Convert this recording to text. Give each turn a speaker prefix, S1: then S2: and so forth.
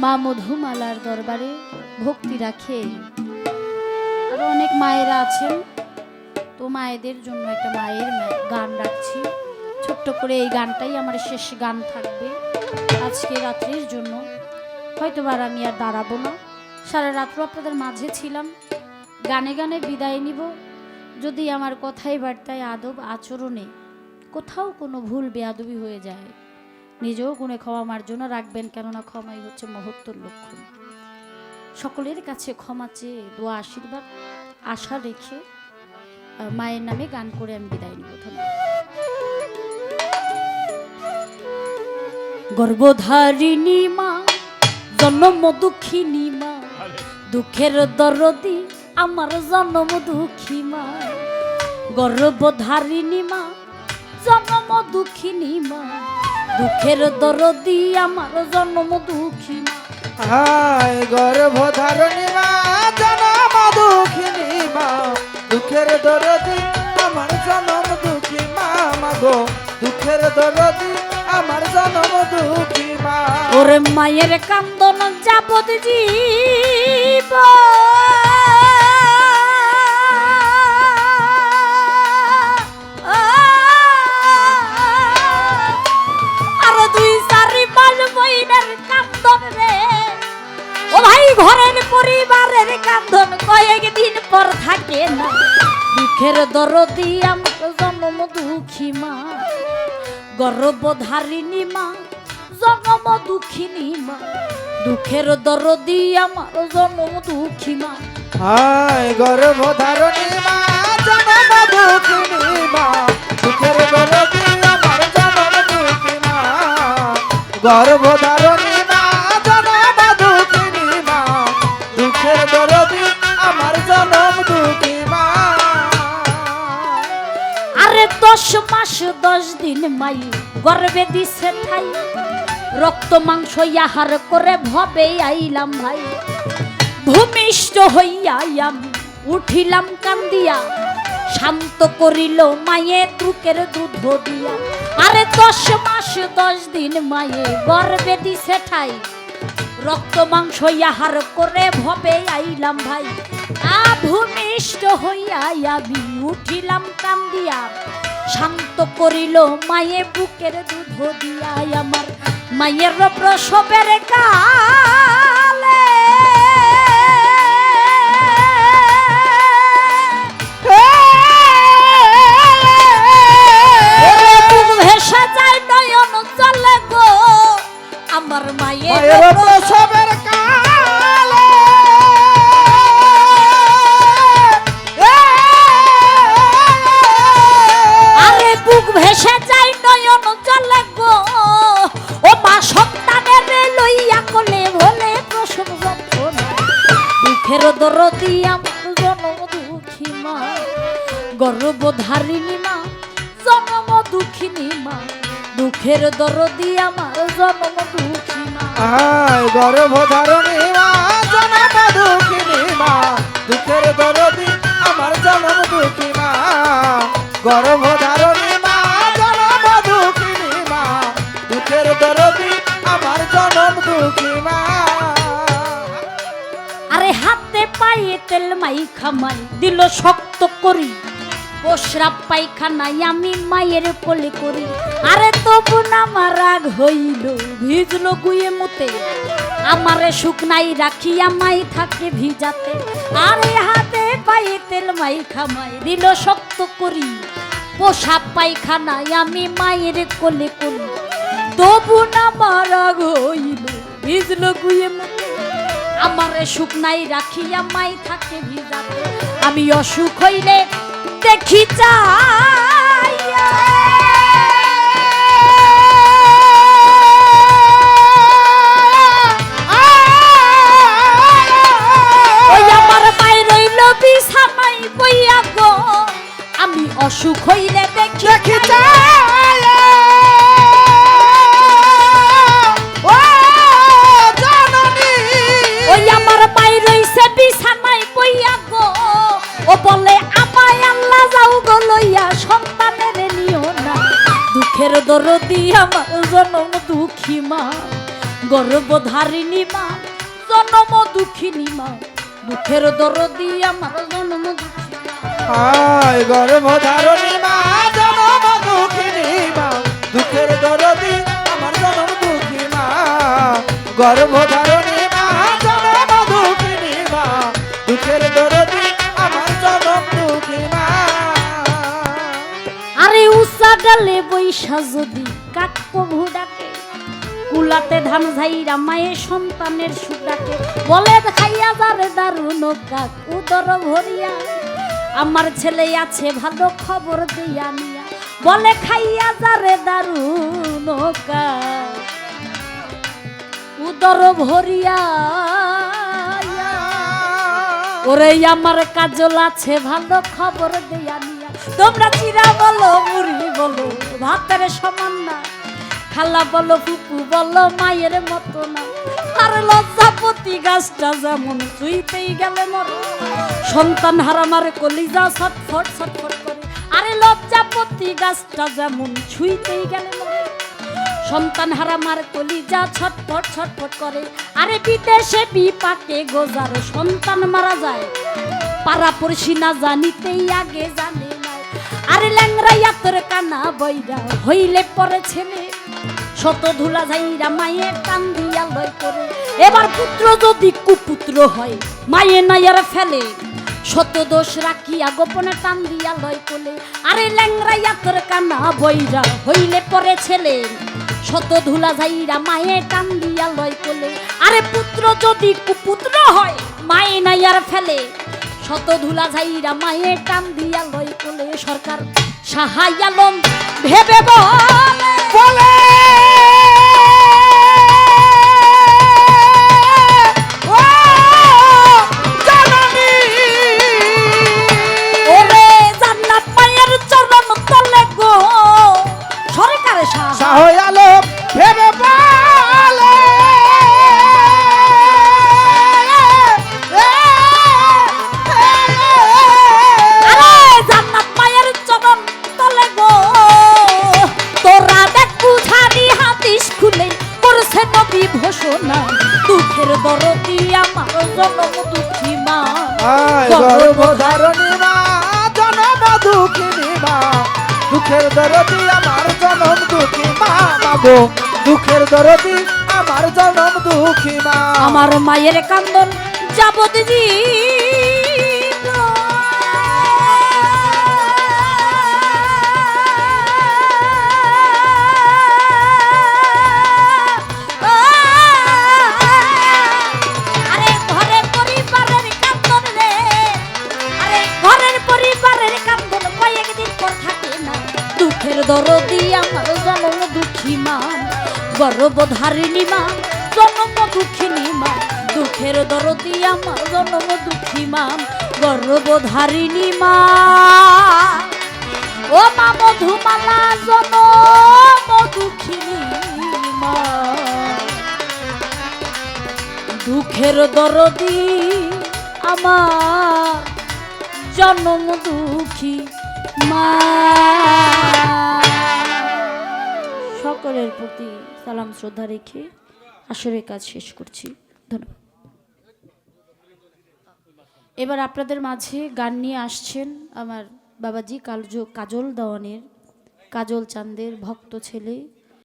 S1: মা মধুমালার দরবারে ভক্তি রাখে। আরও অনেক মায়েরা আছেন। তো মায়েদের জন্য একটা মায়ের গান রাখছি। ছোট্ট করে এই গানটাই আমার শেষ গান থাকবে আজকে রাত্রির জন্য। হয়তো আমি আর দাঁড়াবো না। সারা রাত্র আপনাদের মাঝে ছিলাম। গানে গানে বিদায় নিব। যদি আমার কথাই বার্তায় আদব আচরণে কোথাও কোনো ভুল বেয়াদবি হয়ে যায় নিজেও গুণে ক্ষমা মার্জনা রাখবেন, কেননা ক্ষমাই হচ্ছে মহত্বর লক্ষণ। সকলের কাছে ক্ষমা চেয়ে, দোয়া, আশীর্বাদ, আশা রেখে মায়ের নামে গান করে আমি বিদায় নিব। গর্ভধারিণী মা, জন্ম দুঃখিনী মা, দুঃখের দরদি আমার জন্ম দুঃখী মা। গর্ভধারিণী মা, জন্ম দুঃখিনী মা। দুঃখের দরদি আমার জন্ম দুঃখী
S2: হায় গর্ভধারণী মা জনম দুঃখিনী মা। দুঃখের দরদি আমার জনম দুঃখী মা মাগো দুঃখের দরদি আমার জনম দুঃখী মা।
S1: ওরে মায়ের কান্দন যাবত জীব। না। দুঃখের দরদি আমার জন্ম দুঃখী মা। গর্ভধারিণী মা, জন্ম দুঃখিনী মা। দুঃখের দরদি আমার জন্ম দুঃখী মা।
S2: হায় গর্ভধারণী মা, জনম দুঃখিনী মা। দুঃখের দরদি আমার জনম দুঃখী মা।
S1: দশ মাস, দশ দিন মাই গর্বে দিছে ঠাই। রক্ত, মাংস আহার করে ভবে আইলাম ভাই। ভূমিষ্ঠ হইয়া উঠিলাম কান্দিয়া। শান্ত করিল মায়ে দুঃখের দুধ দিয়া। আরে দশ মাস, দশ দিন মায়ে গর্বে দিছে ঠাই। রক্ত, মাংস আহার করে ভবে আইলাম ভাই। আ ভূমিষ্ঠ হইয়া আমি উঠিলাম কান্দিয়া। শান্ত করিল মায়ে বুকের দুধ দিয়ায় আমার মায়ের প্রসবের কালে জনম দুঃখী মা গর্ভধারিণী মা জনম দুঃখিনী মা দুঃখের দরদি আমার জনম দুঃখী মা
S2: আয় মা জনম দুঃখিনী মা, দুঃখের দরদি আমার জনম দুঃখী মা গর্ভধারণী মা জনম দুঃখিনী মা দুঃখের দরদি আমার জনম দুঃখী
S1: তেল মাই খামাই, দিল শক্ত করি। প্রস্রাব পায়খানাই আমি মায়ের কোলে করি। আরে তবু না আমার রাগ হইল, ভিজলো গুয়ে মুতে। আমারে শুকনাই রাখিয়া মাই থাকে ভিজাতে। আরে হাতে পায়ে তেল মাই খামাই, দিল শক্ত করি। পোশাক পায়খানাই আমি মায়ের কোলে করি। তবু না আমার রাগ হইল, ভিজলো গুয়ে মুতে। আমারে নাই রাখিয়া মাই থাকে আমি অসুখ হইলে দেখি চাইয়া। দুঃখী মা জন্ম দুঃখিনী মা দুঃখের দরদি আমার জন্ম দুঃখী মা।
S2: আয় গর্ভধারণী মা জনম দুঃখিনী মা দুঃখের দরদি আমার জনম দুঃখী মা গর্ভধারণী মা জনম দুঃখিনী মা দুঃখের দরদি আমার জনম দুঃখী মা
S1: আরে উষা ডালে বৈশা যদি কাক প্রভু ডাকে কুলাতে ধান ঝাইরা মায়ের সন্তানের সুডাকে বলে খাইয়া যারে দারুণ কাক উদর ভরিয়া। আমার ছেলে আছে ভালো খবর দিয়া নিয়া। বলে খাইয়া যারে দারুণ কাক উদর ভরিয়া। ওরে আমার কাজল আছে ভালো খবর দেয়া নিয়া। তোমরা চিরা বলো, মুড়ি বলো, ভাতের সমান না। খালা বলো, ফুপু বলো, মায়ের মতো না। আর লজ্জাপতি গাছটা যেমন চুইতেই গেলে মর। সন্তান হারামার কলিজা ছটফট ছটফট করে। আরে লজ্জাপতি গাছটা যেমন ছুঁইতেই গেলে মরে। সন্তান হারামার কলিজা ছটফট ছটফট করে। আরে বিদেশে বিপাকে গোজার সন্তান মারা যায়। পাড়া পড়শি না জানিতেই আগে জানে আরে ল্যাংরাইয়া তোর কানা বইরা হইলে পরে ছেলে। শত ধুলা যাইরা মায়ে কান দিয়া লয় করে। এবার পুত্র যদি কুপুত্র হয়, মায়ে নাইয়ার ফেলে। শত দোষ রাখিয়া গোপনে টান দিয়া লয় কোলে। আরে ল্যাংরাইয়া তোর কানা বইরা হইলে পরে ছেলে। শত ধুলা যাইরা মায়ে টান দিয়া লয় কোলে। আরে পুত্র যদি কুপুত্র হয়, মায়ে নাইয়ার ফেলে। শত ধুলা যাইরা মায়ে টান দিয়া লয় কোলে। সরকার সাহাই আলম ভেবে বলে। দুঃখী মা।
S2: গর্ভধারণী মা জনম দুঃখিনী মা। দুঃখের দরদি আমার জনম দুঃখী মা বাবু দুঃখের দরদি আমার জনম দুঃখী মা।
S1: আমার মায়ের কান্দন যাবতী দরদি আমার জনম দুঃখী মা গর্ভধারিণী মা, জনম দুঃখিনী মা। দুঃখের দরদি আমার জনম দুঃখী মা গর্ভধারিণী মা। ও মা মধুমালা, জনম দুঃখিনী মা। দুঃখের দরদি আমার জন্ম দুঃখী মা। সকলের প্রতি সালাম, শ্রদ্ধা রেখে আসরের কাজ শেষ করছি। ধন্যবাদ। এবার আপনাদের মাঝে গান নিয়ে আসছেন আমার বাবাজি কালজ কাজল দেওয়ানের, কাজল চান্দের ভক্ত ছেলে।